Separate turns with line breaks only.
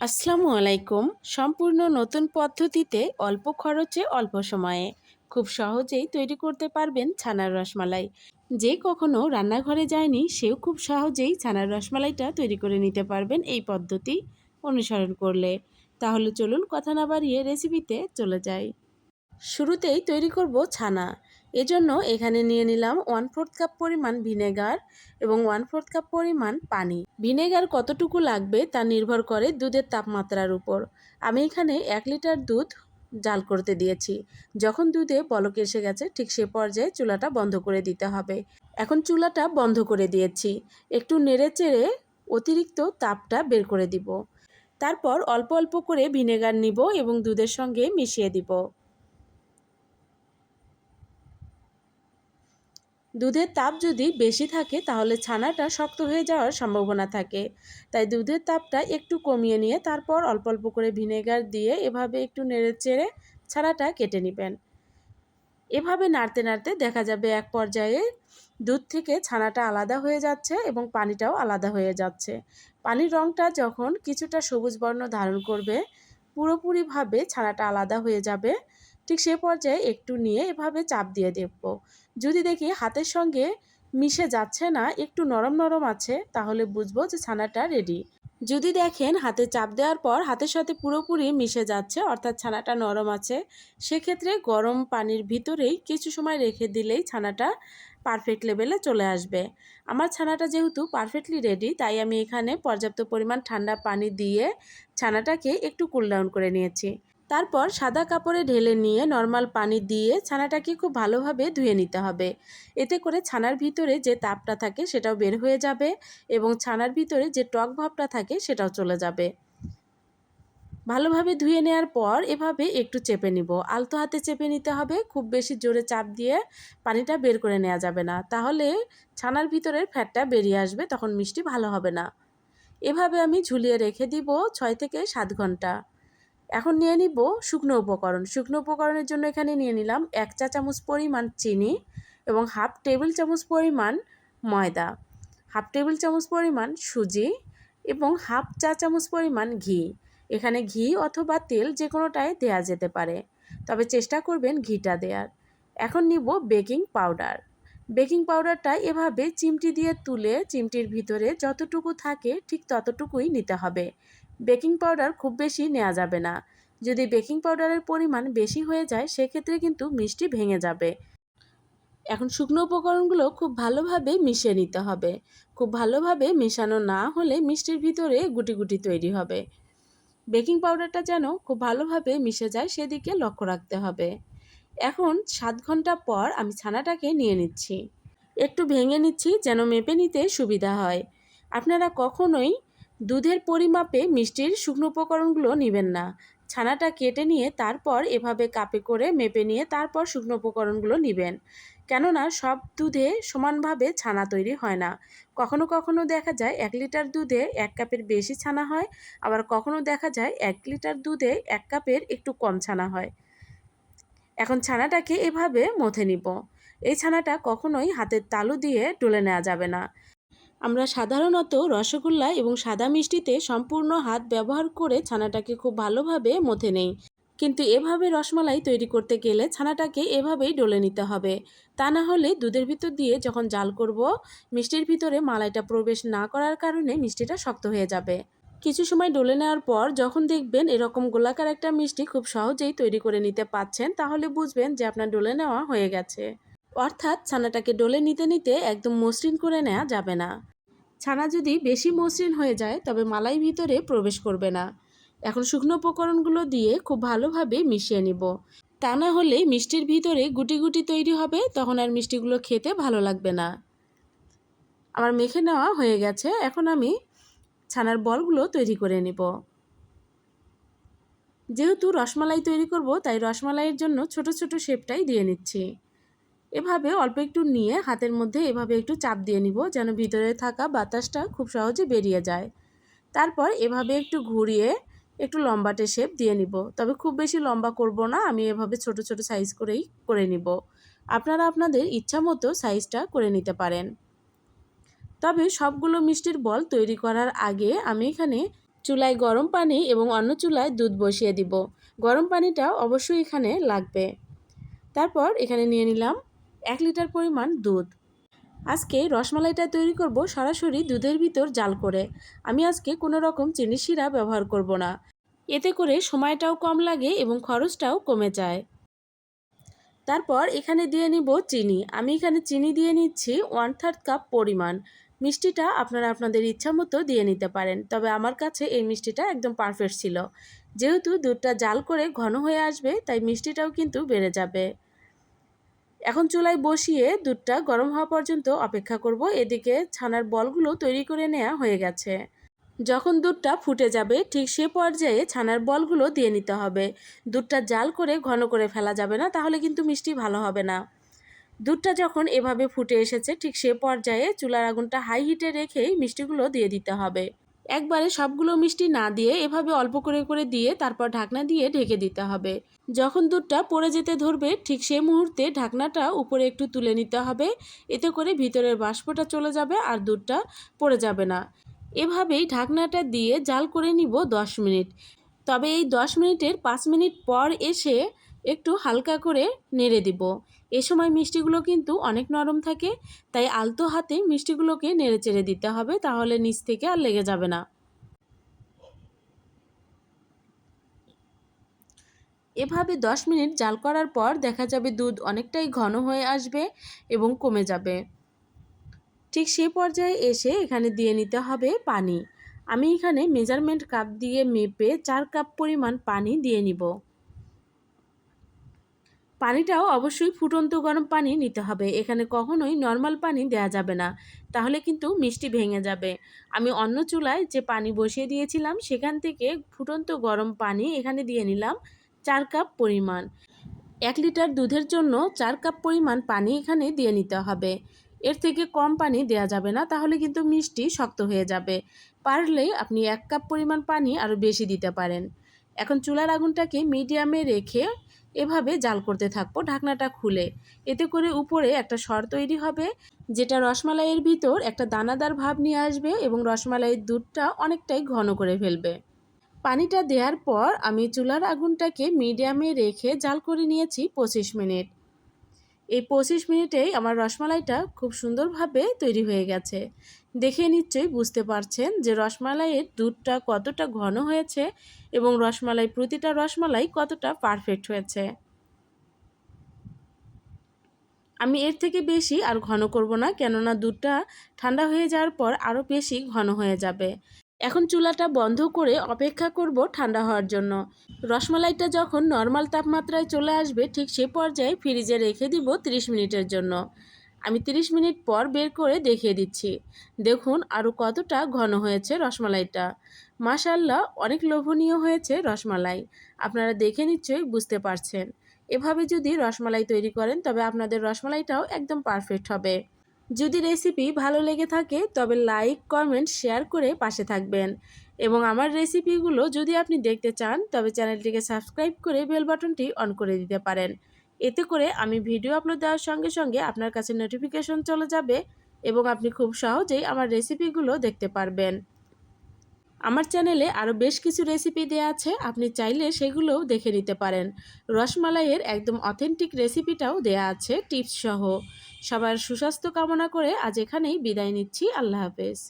আসসালামু আলাইকুম। সম্পূর্ণ নতুন পদ্ধতিতে অল্প খরচে অল্প সময়ে খুব সহজেই তৈরি করতে পারবেন ছানার রসমালাই। যে কখনো রান্নাঘরে যায়নি, সেও খুব সহজেই ছানার রসমালাইটা তৈরি করে নিতে পারবেন এই পদ্ধতি অনুসরণ করলে। তাহলে চলুন কথা না বাড়িয়ে রেসিপিতে চলে যাই। শুরুতেই তৈরি করব ছানা। এজন্য এখানে নিয়ে নিলাম ওয়ান ফোর্থ কাপ পরিমাণ ভিনেগার এবং ওয়ান ফোর্থ কাপ পরিমাণ পানি। ভিনেগার কতটুকু লাগবে তা নির্ভর করে দুধের তাপমাত্রার উপর। আমি এখানে এক লিটার দুধ জাল করতে দিয়েছি। যখন দুধে বলক এসে গেছে, ঠিক সে পর্যায়ে চুলাটা বন্ধ করে দিতে হবে। এখন চুলাটা বন্ধ করে দিয়েছি। একটু নেড়ে চেড়ে অতিরিক্ত তাপটা বের করে দিব। তারপর অল্প অল্প করে ভিনেগার নিব এবং দুধের সঙ্গে মিশিয়ে দিব। দুধের তাপ যদি বেশি থাকে, তাহলে ছানাটা শক্ত হয়ে যাওয়ার সম্ভাবনা থাকে। তাই দুধের তাপটা একটু কমিয়ে নিয়ে তারপর অল্প অল্প করে ভিনেগার দিয়ে এভাবে একটু নেড়ে চেড়ে ছানাটা কেটে নেবেন। এভাবে নাড়তে নাড়তে দেখা যাবে এক পর্যায়ে দুধ থেকে ছানাটা আলাদা হয়ে যাচ্ছে এবং পানিটাও আলাদা হয়ে যাচ্ছে। পানির রঙটা যখন কিছুটা সবুজ বর্ণ ধারণ করবে, পুরোপুরিভাবে ছানাটা আলাদা হয়ে যাবে। ঠিক সে পর্যায়ে একটু নিয়ে এভাবে চাপ দিয়ে দেখব। যদি দেখি হাতের সঙ্গে মিশে যাচ্ছে না, একটু নরম নরম আছে, তাহলে বুঝব যে ছানাটা রেডি যদি দেখেন হাতে চাপ দেওয়ার পর হাতের সাথে পুরোপুরি মিশে যাচ্ছে, অর্থাৎ ছানাটা নরম আছে, সেক্ষেত্রে গরম পানির ভিতরেই কিছু সময় রেখে দিলেই ছানাটা পারফেক্ট লেভেলে চলে আসবে। আমার ছানাটা যেহেতু পারফেক্টলি রেডি তাই আমি এখানে পর্যাপ্ত পরিমাণ ঠান্ডা পানি দিয়ে ছানাটাকে একটু কুল ডাউন করে নিয়েছি। তারপর সাদা কাপড়ে ঢেলে নিয়ে নর্মাল পানি দিয়ে ছানাটাকে খুব ভালোভাবে ধুয়ে নিতে হবে। এতে করে ছানার ভিতরে যে তাপটা থাকে সেটাও বের হয়ে যাবে এবং ছানার ভিতরে যে টক ভাবটা থাকে সেটাও চলে যাবে। ভালোভাবে ধুয়ে নেওয়ার পর এভাবে একটু চেপে নিব। আলতো হাতে চেপে নিতে হবে, খুব বেশি জোরে চাপ দিয়ে পানিটা বের করে নেওয়া যাবে না। তাহলে ছানার ভিতরের ফ্যাটটা বেরিয়ে আসবে, তখন মিষ্টি ভালো হবে না। এভাবে আমি ঝুলিয়ে রেখে দিব ছয় থেকে সাত ঘণ্টা। এখন নিয়ে নিব শুকনো উপকরণ। শুকনো উপকরণের জন্য এখানে নিয়ে নিলাম এক চা চামচ পরিমাণ চিনি এবং হাফ টেবিল চামচ পরিমাণ ময়দা, হাফ টেবিল চামচ পরিমাণ সুজি এবং হাফ চা চামচ পরিমাণ ঘি। এখানে ঘি অথবা তেল যে কোনোটাই দেওয়া যেতে পারে, তবে চেষ্টা করবেন ঘিটা দেওয়ার এখন নিব বেকিং পাউডার। বেকিং পাউডারটা এভাবে চিমটি দিয়ে তুলে চিমটির ভিতরে যতটুকু থাকে ঠিক ততটুকুই নিতে হবে। বেকিং পাউডার খুব বেশি নেওয়া যাবে না। যদি বেকিং পাউডারের পরিমাণ বেশি হয়ে যায়, সেক্ষেত্রে কিন্তু মিষ্টি ভেঙে যাবে। এখন শুকনো উপকরণগুলো খুব ভালোভাবে মিশিয়ে নিতে হবে। খুব ভালোভাবে মেশানো না হলে মিষ্টির ভিতরে গুটি গুটি তৈরি হবে। বেকিং পাউডারটা যেন খুব ভালোভাবে মিশে যায়, সেদিকে লক্ষ্য রাখতে হবে। এখন সাত ঘণ্টা পর আমি ছানাটাকে নিয়ে নিচ্ছি। একটু ভেঙে নিচ্ছি যেন মেপে নিতে সুবিধা হয়। আপনারা কখনোই দুধের পরিমাপে মিষ্টির শুকনো উপকরণগুলো নেবেন না। ছানাটা কেটে নিয়ে তারপর এভাবে কাপে করে মেপে নিয়ে তারপর শুকনো উপকরণগুলো নেবেন। কেননা সব দুধে সমানভাবে ছানা তৈরি হয় না। কখনো কখনো দেখা যায় এক লিটার দুধে এক কাপের বেশি ছানা হয়, আবার কখনো দেখা যায় এক লিটার দুধে এক কাপের একটু কম ছানা হয়। এখন ছানাটাকে এভাবে মথে নিব। এই ছানাটা কখনোই হাতের তালু দিয়ে ডলে নেওয়া যাবে না। আমরা সাধারণত রসগোল্লা এবং সাদা মিষ্টিতে সম্পূর্ণ হাত ব্যবহার করে ছানাটাকে খুব ভালোভাবে মথে নেই। কিন্তু এভাবে রসমালাই তৈরি করতে গেলে ছানাটাকে এভাবেই ডলে নিতে হবে। তা না হলে দুধের ভিতর দিয়ে যখন জাল করব, মিষ্টির ভিতরে মালাইটা প্রবেশ না করার কারণে মিষ্টিটা শক্ত হয়ে যাবে। কিছু সময় ডলে নেওয়ার পর যখন দেখবেন এরকম গোলাকার একটা মিষ্টি খুব সহজেই তৈরি করে নিতে পাচ্ছেন, তাহলে বুঝবেন যে আপনার ডলে নেওয়া হয়ে গেছে। অর্থাৎ ছানাটাকে ডলে নিতে নিতে একদম মসৃণ করে নেওয়া যাবে না। ছানা যদি বেশি মসৃণ হয়ে যায়, তবে মালাই ভিতরে প্রবেশ করবে না। এখন শুকনো উপকরণগুলো দিয়ে খুব ভালোভাবে মিশিয়ে নিব। তা না হলে মিষ্টির ভিতরে গুটি গুটি তৈরি হবে, তখন আর মিষ্টিগুলো খেতে ভালো লাগবে না। আমার মেখে নেওয়া হয়ে গেছে, এখন আমি ছানার বলগুলো তৈরি করে নিব। যেহেতু রসমালাই তৈরি করব, তাই রসমালাইয়ের জন্য ছোট ছোট শেপটাই দিয়ে নিচ্ছি। এভাবে অল্প একটু নিয়ে হাতের মধ্যে এভাবে একটু চাপ দিয়ে নিব যেন ভিতরে থাকা বাতাসটা খুব সহজে বেরিয়ে যায়। তারপর এভাবে একটু ঘুরিয়ে একটু লম্বাটে শেপ দিয়ে নিব। তবে খুব বেশি লম্বা করব না, আমি এভাবে ছোট ছোট সাইজ করেই করে নিব। আপনারা আপনাদের ইচ্ছা মতো সাইজটা করে নিতে পারেন। তবে সবগুলো মিষ্টির বল তৈরি করার আগে আমি এখানে চুলায় গরম পানি এবং অন্য চুলায় দুধ বসিয়ে দিব। গরম পানিটা অবশ্যই এখানে লাগবে। তারপর এখানে নিয়ে নিলাম এক লিটার পরিমাণ দুধ। আজকে রসমালাইটা তৈরি করব সরাসরি দুধের ভিতর জাল করে। আমি আজকে কোনো রকম চিনি শিরা ব্যবহার করব না। এতে করে সময়টাও কম লাগে এবং খরচটাও কমে যায়। তারপর এখানে দিয়ে নিব চিনি। আমি এখানে চিনি দিয়ে নিচ্ছি ওয়ান থার্ড কাপ পরিমাণ। মিষ্টিটা আপনারা আপনাদের ইচ্ছা মতো দিয়ে নিতে পারেন, তবে আমার কাছে এই মিষ্টিটা একদম পারফেক্ট ছিল। যেহেতু দুধটা জাল করে ঘন হয়ে আসবে, তাই মিষ্টিটাও কিন্তু বেড়ে যাবে। এখন চুলায় বসিয়ে দুধটা গরম হওয়া পর্যন্ত অপেক্ষা করব। এদিকে ছানার বলগুলো তৈরি করে নেওয়া হয়ে গেছে। যখন দুধটা ফুটে যাবে, ঠিক সে পর্যায়ে ছানার বলগুলো দিয়ে নিতে হবে। দুধটা জাল করে ঘন করে ফেলা যাবে না, তাহলে কিন্তু মিষ্টি ভালো হবে না। দুধটা যখন এভাবে ফুটে এসেছে, ঠিক সে পর্যায়ে চুলার আগুনটা হাই হিটে রেখেই মিষ্টিগুলো দিয়ে দিতে হবে। একবারে সবগুলো মিষ্টি না দিয়ে এভাবে অল্প করে করে দিয়ে তারপর ঢাকনা দিয়ে ঢেকে দিতে হবে। যখন দুধটা পড়ে যেতে ধরবে, ঠিক সেই মুহূর্তে ঢাকনাটা উপরে একটু তুলে নিতে হবে। এতে করে ভিতরের বাষ্পটা চলে যাবে আর দুধটা পড়ে যাবে না। এভাবেই ঢাকনাটা দিয়ে জাল করে নিব দশ মিনিট। তবে এই দশ মিনিটের পাঁচ মিনিট পর এসে একটু হালকা করে নেড়ে দিব। এ সময় মিষ্টিগুলো কিন্তু অনেক নরম থাকে, তাই আলতো হাতে মিষ্টিগুলোকে নেড়ে চেড়ে দিতে হবে, তাহলে নিচ থেকে আর লেগে যাবে না। এভাবে দশ মিনিট জাল করার পর দেখা যাবে দুধ অনেকটাই ঘন হয়ে আসবে এবং কমে যাবে। ঠিক সেই পর্যায়ে এসে এখানে দিয়ে নিতে হবে পানি। আমি এখানে মেজারমেন্ট কাপ দিয়ে মেপে চার কাপ পরিমাণ পানি দিয়ে নিব। পানিটাও অবশ্যই ফুটন্ত গরম পানি নিতে হবে। এখানে কখনোই নর্মাল পানি দেওয়া যাবে না। তাহলে কিন্তু মিষ্টি ভেঙে যাবে। আমি অন্য চুলায় যে পানি বসিয়ে দিয়েছিলাম, সেখান থেকে ফুটন্ত গরম পানি এখানে দিয়ে নিলাম চার কাপ পরিমাণ। এক লিটার দুধের জন্য চার কাপ পরিমাণ পানি এখানে দিয়ে নিতে হবে। এর থেকে কম পানি দেওয়া যাবে না, তাহলে কিন্তু মিষ্টি শক্ত হয়ে যাবে। পারলে আপনি এক কাপ পরিমাণ পানি আরও বেশি দিতে পারেন। এখন চুলার আগুনটাকে মিডিয়ামে রেখে এভাবে জাল করতে থাকব ঢাকনাটা খুলে। এতে করে উপরে একটা সর তৈরি হবে, যেটা রসমালাইয়ের ভিতর একটা দানাদার ভাব নিয়ে আসবে এবং রসমালাইয়ের দুধটা অনেকটাই ঘন করে ফেলবে। পানিটা দেওয়ার পর আমি চুলার আগুনটাকে মিডিয়ামে রেখে জাল করে নিয়েছি পঁচিশ মিনিট। এই পঁচিশ মিনিটেই আমার রসমালাইটা খুব সুন্দরভাবে তৈরি হয়ে গেছে। দেখে নিশ্চয়ই বুঝতে পারছেন যে রসমালাইয়ের দুধটা কতটা ঘন হয়েছে এবং রসমালাই, প্রতিটা রসমালাই কতটা পারফেক্ট হয়েছে। আমি এর থেকে বেশি আর ঘন করব না, কেননা দুধটা ঠান্ডা হয়ে যাওয়ার পর আরও বেশি ঘন হয়ে যাবে। এখন চুলাটা বন্ধ করে অপেক্ষা করব ঠান্ডা হওয়ার জন্য। রসমালাইটা যখন নর্মাল তাপমাত্রায় চলে আসবে, ঠিক সে পর্যায়ে ফ্রিজে রেখে দিব 30 মিনিটের জন্য। আমি 30 মিনিট পর বের করে দেখিয়ে দিচ্ছি। দেখুন আরও কতটা ঘন হয়েছে রসমালাইটা। মাশাল্লাহ অনেক লোভনীয় হয়েছে রসমালাই। আপনারা দেখে নিশ্চয়ই বুঝতে পারছেন। এভাবে যদি রসমালাই তৈরি করেন, তবে আপনাদের রসমালাইটাও একদম পারফেক্ট হবে। যদি রেসিপি ভালো লেগে থাকে, তবে লাইক কমেন্ট শেয়ার করে পাশে থাকবেন। এবং আমার রেসিপিগুলো যদি আপনি দেখতে চান, তবে চ্যানেলটিকে সাবস্ক্রাইব করে বেল বাটনটি অন করে দিতে পারেন। এতে করে আমি ভিডিও আপলোড দেওয়ার সঙ্গে সঙ্গে আপনার কাছে নোটিফিকেশন চলে যাবে এবং আপনি খুব সহজেই আমার রেসিপিগুলো দেখতে পারবেন। আমার চ্যানেলে আরও বেশ কিছু রেসিপি দেওয়া আছে, আপনি চাইলে সেগুলোও দেখে নিতে পারেন। রসমালাইয়ের একদম অথেন্টিক রেসিপিটাও দেয়া আছে টিপস সহ। সবার সুস্বাস্থ্য কামনা করে আজ এখানেই বিদায় নিচ্ছি। আল্লাহ হাফেজ।